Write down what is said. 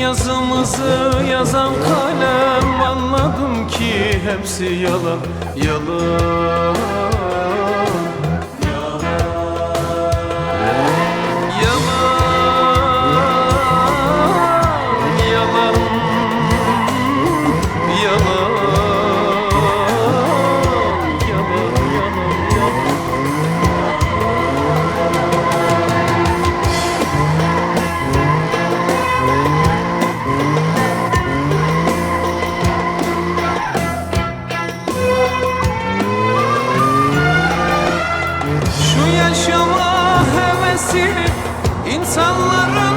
Yazımızı yazan kalem. Anladım ki hepsi yalan Yalan yaşama hevesi. İnsanların